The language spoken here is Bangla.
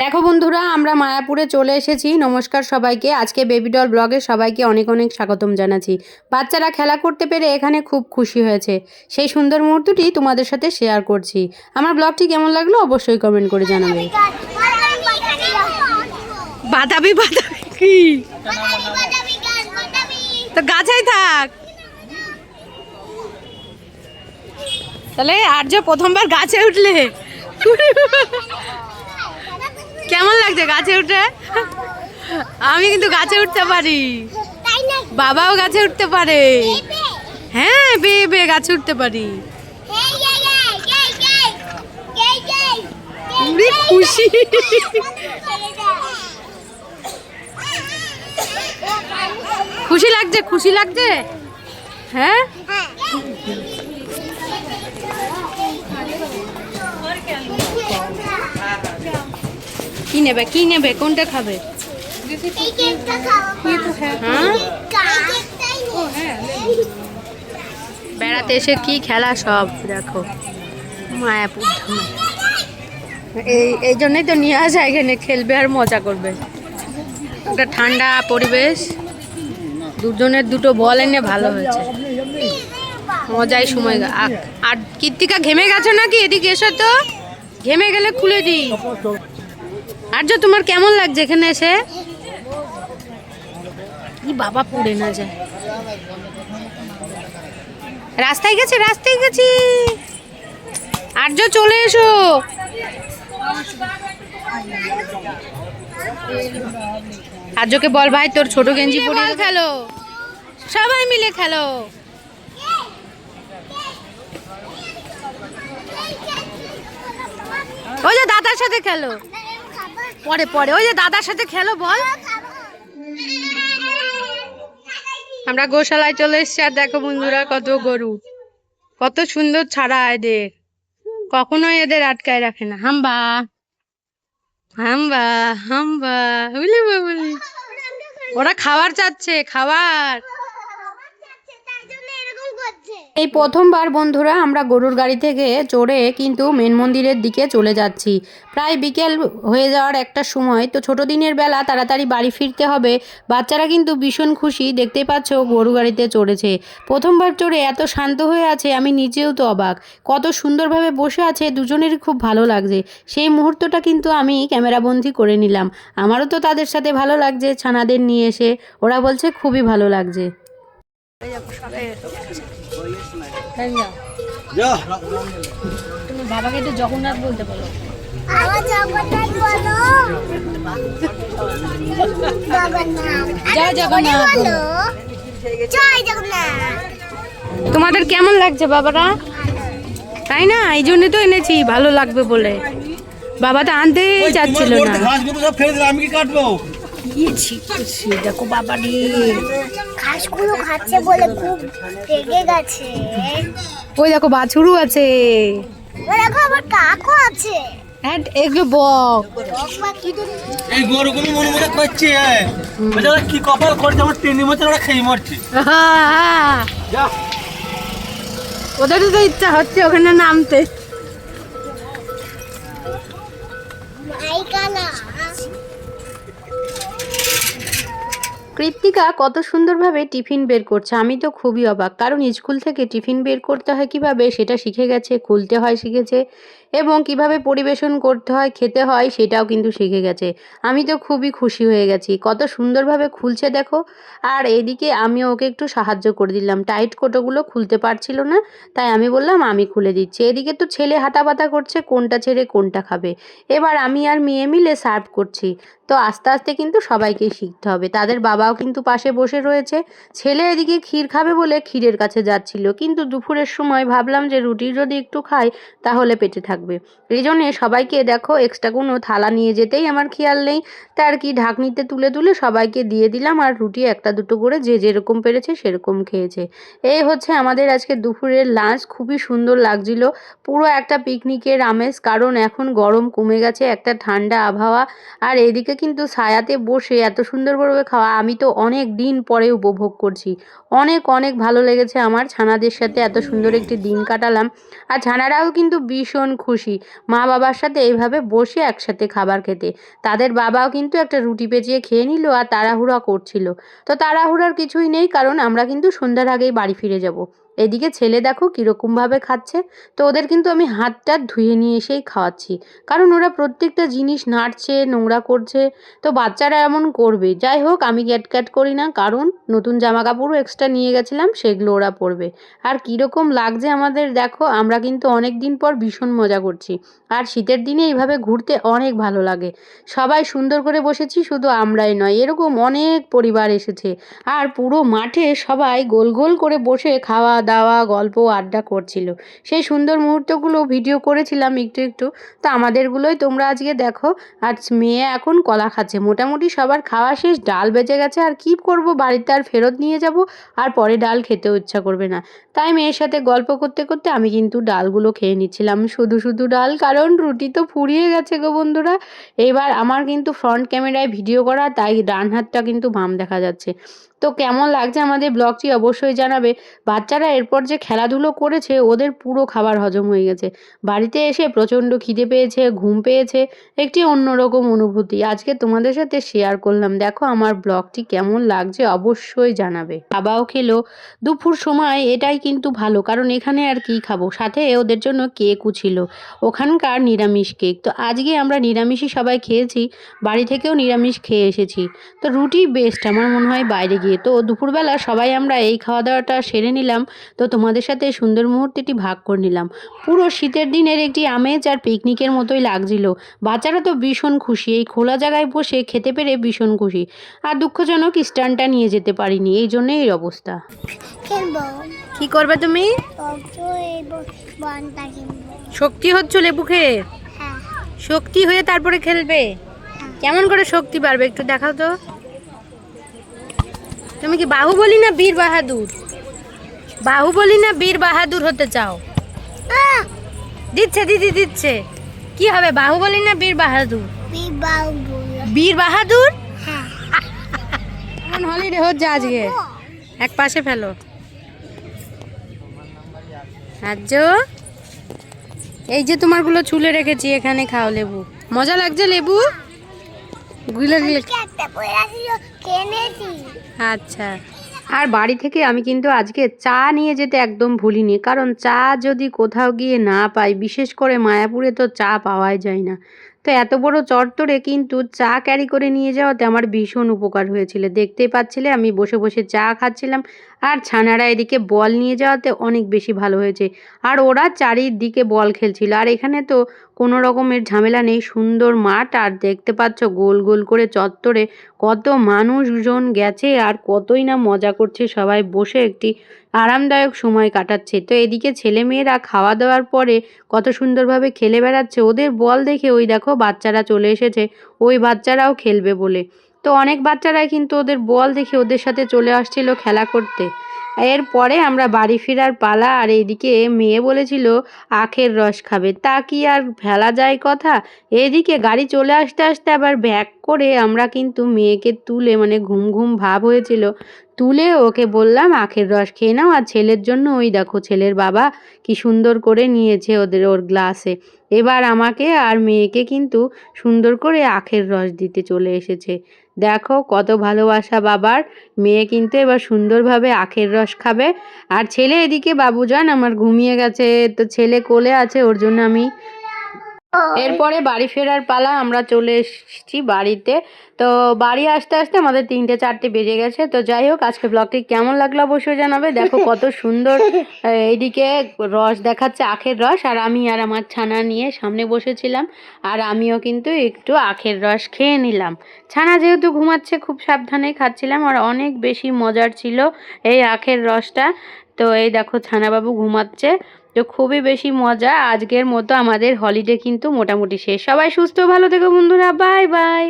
দেখো বন্ধুরা, আমরা মায়াপুরে চলে এসেছি। নমস্কার সবাইকে। আজকে বেবি ডল ব্লগে সবাইকে অনেক অনেক স্বাগতম জানাচ্ছি। বাচ্চারা খেলা করতে পেরে এখানে খুব খুশি হয়েছে। সেই সুন্দর মুহূর্তটি তোমাদের সাথে শেয়ার করছি। আমার ব্লগটি কেমন লাগল অবশ্যই কমেন্ট করে জানাবে। বাদাবি বাদাবি কি? তো গাছেই থাক। তাহলে আর্য প্রথমবার গাছে উঠলে। কেমন লাগছে গাছে উঠে? আমি কিন্তু গাছে উঠতে পারি। বাবাও গাছে উঠতে পারে। হ্যাঁ বেয়ে বেয়ে গাছে উঠতে পারি। খুশি। খুশি লাগছে খুশি লাগছে? হ্যাঁ। নেবে? কি নেবে? কোনটা খাবে? হ্যাঁ। বেড়াতে এসে কি খেলা সব, দেখো। মায়াপুর এই এই জন্যই তো নিয়ে আসা, এখানে খেলবে আর মজা করবে। একটা ঠান্ডা পরিবেশ। দুজনের দুটো বল এনে ভালো হয়েছে। মজাই সময় আর কীর্তিকা ঘেমে গেছো নাকি? এদিকে এসো তো। ঘেমে গেলে খুলে দিই। আর্য তোমার কেমন লাগছে এখানে এসে? কি বাবা পড়ে না যায়। রাস্তায় গেছে রাস্তায় গেছি। আর্য চলে এসো। আর্যকে বল ভাই তোর ছোট গেঞ্জি পরিয়ে খেলো। সবাই মিলে খেলো। ওই যে দাদার সাথে খেলো। পরে পরে। ওই যে দাদার সাথে খেলো, বল। আমরা গোশালায় চলে এসেছি, আর দেখো বন্ধুরা কত গরু। কত সুন্দর ছাড়া এদের। কখনোই এদের আটকায় রাখে না। হাম্বা। হাম্বা হাম্বা। বুঝলি ওরা খাবার চাচ্ছে, খাবার। এই প্রথমবার, বন্ধুরা, আমরা গরুর গাড়ি থেকে চড়ে কিন্তু মেন মন্দিরের দিকে চলে যাচ্ছি। প্রায় বিকেল হয়ে যাওয়ার একটা সময়, তো ছোট দিনের বেলা তাড়াতাড়ি বাড়ি ফিরতে হবে। বাচ্চারা কিন্তু ভীষণ খুশি, দেখতেই পাচ্ছ গরু গাড়িতে চড়েছে। প্রথমবার চড়ে এত শান্ত হয়ে আছে, আমি নিজেও তো অবাক। কত সুন্দরভাবে বসে আছে, দুজনেরই খুব ভালো লাগছে। সেই মুহূর্তটা কিন্তু আমি ক্যামেরাবন্দি করে নিলাম। আমারও তো তাদের সাথে ভালো লাগছে, ছানাদের নিয়ে এসে। ওরা বলছে, খুবই ভালো লাগছে। তুমি বাবাকে একটু জগন্নাথ বলতে বলো। তোমাদের কেমন লাগছে বাবারা? তাই না? এই জন্য তো এনেছি ভালো লাগবে বলে। বাবা তো আনতেই চাচ্ছিল না। আমি কি কাটবো? দেখো বাবা রে। ঘাসগুলো খাচ্ছে বলে খুব রেগে গেছে। ওই দেখো বাছুরও আছে। ও দেখো আবার কাকও আছে। হ্যাঁ এগুলো বক। এই গরুগুলো মনে মনে করছে কি কপাল করছে? আমার টেনে মতো ওরা খেয়ে মরছে। যা। ওদেরও তো ইচ্ছা হচ্ছে ওখানে নামতে। মাইকানা কৃত্তিকা কত সুন্দরভাবে টিফিন বের করছে, আমি তো খুবই অবাক। কারণ স্কুল থেকে টিফিন বের করতে হয় কীভাবে, সেটা শিখে গেছে, খুলতে হয় শিখেছে। এবং কীভাবে পরিবেশন করতে হয়, খেতে হয়, সেটাও কিন্তু শিখে গেছে। আমি তো খুবই খুশি হয়ে গেছি। কত সুন্দরভাবে খুলছে দেখো। আর এদিকে আমি ওকে একটু সাহায্য করে দিলাম। টাইট কোটোগুলো খুলতে পারছিল না, তাই আমি বললাম, আমি খুলে দিচ্ছি। এদিকে তো ছেলে হাতাপাতা করছে, কোনটা ছেড়ে কোনটা খাবে। এবার আমি আর মেয়ে মিলে সার্ভ করছি। তো আস্তে আস্তে কিন্তু সবাইকেই শিখতে হবে। তাদের বাবাও কিন্তু পাশে বসে রয়েছে। ছেলে এদিকে ক্ষীর খাবে বলে ক্ষীরের কাছে যাচ্ছিল। কিন্তু দুপুরের সময় ভাবলাম যে রুটি যদি একটু খাই, তাহলে পেটে থাকবে। এই জন্যে সবাইকে দেখো এক্সট্রা কোনো থালা নিয়ে যেতেই আমার খেয়াল নেই। তার কি ঢাকনিতে তুলে তুলে সবাইকে দিয়ে দিলাম আর রুটি একটা দুটো করে যে যেরকম পেরেছে সেরকম খেয়েছে। এই হচ্ছে আমাদের আজকে দুপুরের লাঞ্চ খুবই সুন্দর লাগছিল। পুরো একটা পিকনিকের আমেজ, কারণ এখন গরম কমে গেছে, একটা ঠান্ডা আবহাওয়া। আর এদিকে কিন্তু ছায়াতে বসে এত সুন্দরভাবে খাওয়া, আমি তো অনেক দিন পরে উপভোগ করছি। অনেক অনেক ভালো লেগেছে আমার। ছানাদের সাথে এত সুন্দর একটি দিন কাটালাম। আর ছানারাও কিন্তু ভীষণ খুশি। মা বাবার সাথে এইভাবে বসে একসাথে খাবার খেতে। তাদের বাবাও কিন্তু একটা রুটি পেঁচিয়ে খেয়ে নিল আর তাড়াহুড়া করছিল। তো তাড়াহুড়ার কিছুই নেই কারণ আমরা কিন্তু সন্ধ্যার আগেই বাড়ি ফিরে যাব। এদিকে ছেলে দেখো কীরকমভাবে খাচ্ছে। তো ওদের কিন্তু আমি হাতটা ধুয়ে নিয়ে এসেই খাওয়াচ্ছি। কারণ ওরা প্রত্যেকটা জিনিস নাড়ছে, নোংরা করছে। তো বাচ্চারা এমন করবে। যাই হোক, আমি ক্যাট করি না। কারণ নতুন জামা কাপড়ও এক্সট্রা নিয়ে গেছিলাম, সেগুলো ওরা পরবে। আর কীরকম লাগছে আমাদের দেখো, আমরা কিন্তু অনেক দিন পর ভীষণ মজা করছি। আর শীতের দিনে এইভাবে ঘুরতে অনেক ভালো লাগে। সবাই সুন্দর করে বসেছি, শুধু আমরাই নয়, এরকম অনেক পরিবার এসেছে। আর পুরো মাঠে সবাই গোল গোল করে বসে খাওয়া দাওয়া গল্প আড্ডা করছিল। সেই সুন্দর মুহূর্তগুলো ভিডিও করেছিলাম একটু একটু। তো আমাদেরগুলোই তোমরা আজকে দেখো। আর মেয়ে এখন কলা খাচ্ছে। মোটামুটি সবার খাওয়া শেষ। ডাল বেজে গেছে। আর কি করব? বাড়িতে আর ফেরত নিয়ে যাব। আর পরে ডাল খেতেও ইচ্ছা করবে না। তাই মেয়ের সাথে গল্প করতে করতে আমি কিন্তু ডালগুলো খেয়ে নিচ্ছিলাম। শুধু শুধু ডাল। কারণ রুটি তো ফুরিয়ে গেছে গো বন্ধুরা। এবার আমার কিন্তু ফ্রন্ট ক্যামেরায় ভিডিও করা। তাই ডান হাতটা কিন্তু বাম দেখা যাচ্ছে। তো কেমন লাগছে আমাদের ব্লগটি অবশ্যই জানাবে। বাচ্চারা এরপর যে খেলাধুলো করেছে, ওদের পুরো খাবার হজম হয়ে গেছে। বাড়িতে এসে প্রচণ্ড খিদে পেয়েছে, ঘুম পেয়েছে, একটি অন্যরকম অনুভূতি। আজকে তোমাদের সাথে শেয়ার করলাম। দেখো আমার ব্লগটি কেমন লাগছে অবশ্যই জানাবে। বাবাও খেলো। দুপুর সময় এটাই কিন্তু ভালো, কারণ এখানে আর কি খাব? সাথে ওদের জন্য কেকও ছিল। ওখানকার নিরামিষ কেক। তো আজকে আমরা নিরামিষই সবাই খেয়েছি। বাড়ি থেকেও নিরামিষ খেয়ে এসেছি। তো রুটি বেস্ট আমার মনে হয় বাইরে গিয়ে তো দুপুরবেলা সবাই আমরা এই খাওয়া দাওয়াটা সেরে নিলাম। তো তোমাদের সাথে সুন্দর মুহূর্তটি ভাগ করে নিলাম। পুরো শীতের দিনের একটি আমেজ আর পিকনিকের মতোই লাগছিল। বাচ্চারা তো ভীষণ খুশি। এই খোলা জায়গায় বসে খেতে পেরে ভীষণ খুশি। আর দুঃখজনক স্ট্যান্ডটা নিয়ে যেতে পারিনি। এই জন্যই এই অবস্থা। কি করবে তুমি? শক্তি হচ্ছে লেবু খেয়ে? হ্যাঁ। শক্তি হয়ে তারপরে খেলবে? কেমন করে শক্তি পারবে একটু দেখাও তো। তুমি কি বাহুবলী না বীর বাহাদুর? বাহুবলী না বীর বাহাদুর হতে চাও? দিচ্ছে দিদি দিচ্ছে। কি হবে বাহুবলী না বীর বাহাদুর? বীর বাহাদুর। হ্যাঁ। কেমন হলিডে হচ্ছে আজকে। এক পাশে ফেলো। আজ এই যে তোমারগুলো চুলে রেখেছি এখানে খাও লেবু। মজা লাগছে লেবু? গুলো গুলো আচ্ছা। আর বাড়ি থেকে আমি কিন্তু আজকে চা নিয়ে যেতে একদম ভুলিনি কারণ চা যদি কোথাও গিয়ে না পাই বিশেষ করে মায়াপুরে তো চা পাওয়াই যায় না। তো এত বড় চত্বরে কিন্তু চা ক্যারি করে নিয়ে যাওয়াতে আমার ভীষণ উপকার হয়েছিল। দেখতেই পাচ্ছিলে আমি বসে বসে চা খাচ্ছিলাম আর ছানারা এদিকে বল নিয়ে যাওয়াতে অনেক বেশি ভালো হয়েছে। আর ওরা চারিদিকে বল খেলছিল। আর এখানে তো কোনো রকমের ঝামেলা নেই। সুন্দর মাঠ আর দেখতে পাচ্ছ গোল গোল করে চত্বরে কত মানুষজন গেছে আর কতই না মজা করছে সবাই বসে একটি আরামদায়ক সময় কাটাচ্ছে। তো এদিকে ছেলে মেয়েরা খাওয়া দাওয়ার পরে কত সুন্দরভাবে খেলে বেড়াচ্ছে, ওদের বল দেখে ওই দেখো বাচ্চারা চলে এসেছে, ওই বাচ্চারাও খেলবে বলে। তো অনেক বাচ্চারাই কিন্তু ওদের বল দেখে ওদের সাথে চলে আসছিল খেলা করতে। এরপরে আমরা বাড়ি ফেরার পালা আর এইদিকে মেয়ে বলেছিল, আখের রস খাবে। তা কি আর ফেলা যায় কথা? এদিকে গাড়ি চলে আসতে আসতে আবার ব্যাক করে আমরা কিন্তু মেয়েকে তুলে মানে ঘুম ঘুম ভাব হয়েছিল। তুলে ওকে বললাম, আখের রস খেয়ে নাও আর ছেলের জন্য ওই দেখো ছেলের বাবা কি সুন্দর করে নিয়েছে ওদের ওর গ্লাসে। এবার আমাকে আর মেয়েকে কিন্তু সুন্দর করে আখের রস দিতে চলে এসেছে। দেখো কত ভালোবাসা বাবার। মেয়ে কিন্তু এবার সুন্দরভাবে আখের রস খাবে। আর ছেলে এদিকে, বাবুজান, আমার ঘুমিয়ে গেছে। তো ছেলে কোলে আছে, ওর জন্য আমি এরপরে বাড়ি ফেরার পালা আমরা চলে এসেছি বাড়িতে। তো বাড়ি আসতে আসতে আমাদের তিনটে চারটে বেজে গেছে। তো যাই হোক আজকে ব্লগটি কেমন লাগল অবশ্যই জানাবে। দেখো কত সুন্দর এইদিকে রস দেখাচ্ছে আখের রস। আর আমি আর আমার ছানা নিয়ে সামনে বসেছিলাম। আর আমিও কিন্তু একটু আখের রস খেয়ে নিলাম। ছানা যেহেতু ঘুমাচ্ছে খুব সাবধানে খাচ্ছিলাম। আর অনেক বেশি মজার ছিল এই আখের রসটা। তো এই দেখো ছানাবাবু ঘুমাচ্ছে। তো খুবই বেশি মজা। আজকের মতো আমাদের হলিডে কিন্তু মোটামুটি শেষ। সবাই সুস্থ, ভালো থেকো বন্ধুরা। Bye bye